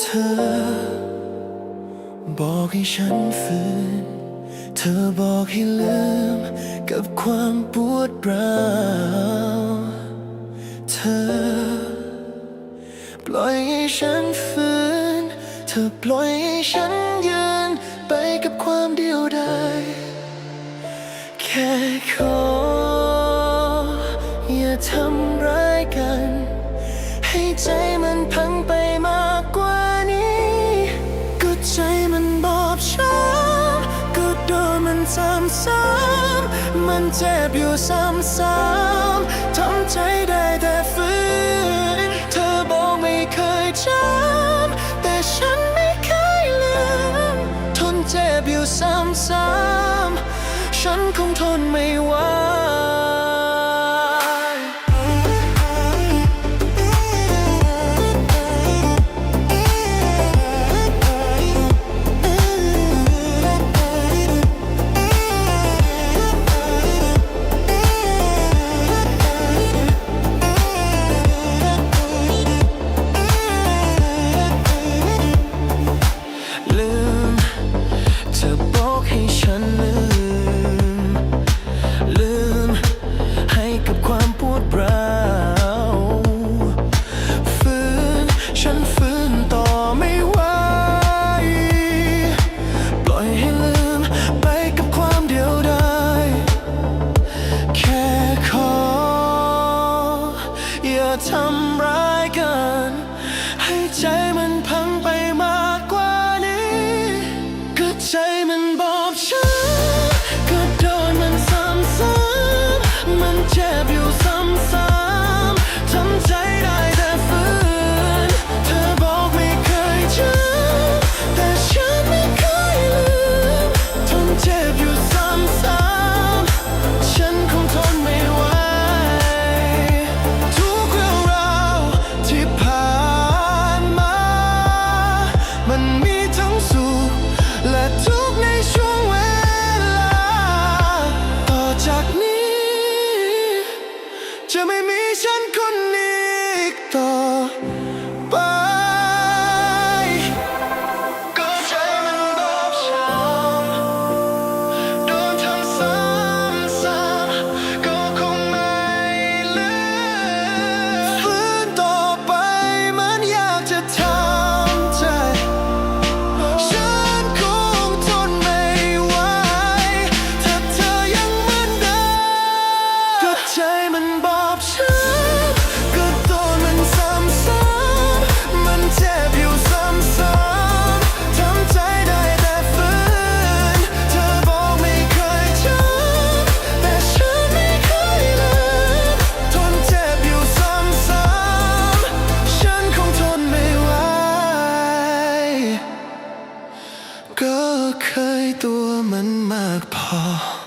เธอ บอกให้ฉันฝืน เธอบอกให้ลืม กับความปวดร้าวเธอ ปล่อยให้ฉันฝืน เธอปล่อยให้ฉันยืน ไปกับความเดียวดายแค่ขออย่าทำร้ายกัน ให้ใจ 们借票三三。conecta มันมากพอ